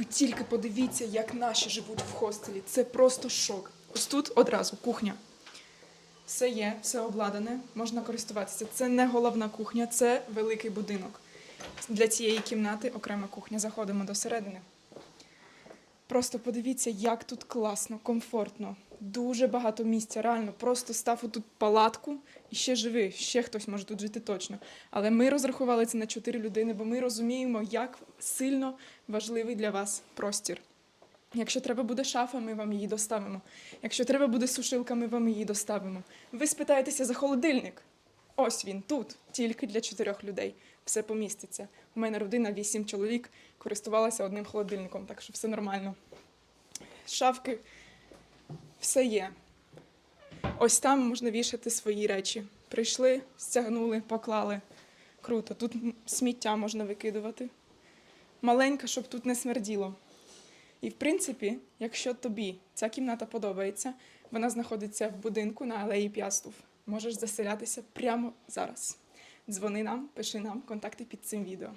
Ви тільки подивіться, як наші живуть в хостелі. Це просто шок. Ось тут одразу кухня. Все є, все обладнане, можна користуватися. Це не головна кухня, це великий будинок. Для цієї кімнати окрема кухня. Заходимо до середини. Просто подивіться, як тут класно, комфортно. Дуже багато місця. Реально, просто став тут палатку і ще живи. Ще хтось може тут жити точно. Але ми розрахували це на чотири людини, бо ми розуміємо, як сильно важливий для вас простір. Якщо треба буде шафа, ми вам її доставимо. Якщо треба буде сушилка, ми вам її доставимо. Ви спитаєтеся за холодильник. Ось він тут, тільки для чотирьох людей. Все поміститься. У мене родина вісім чоловік, користувалася одним холодильником, так що все нормально. Шафки, все є. Ось там можна вішати свої речі. Прийшли, стягнули, поклали. Круто. Тут сміття можна викидувати. Маленька, щоб тут не смерділо. І в принципі, якщо тобі ця кімната подобається, вона знаходиться в будинку на алеї П'ястув. Можеш заселятися прямо зараз. Дзвони нам, пиши нам контакти під цим відео.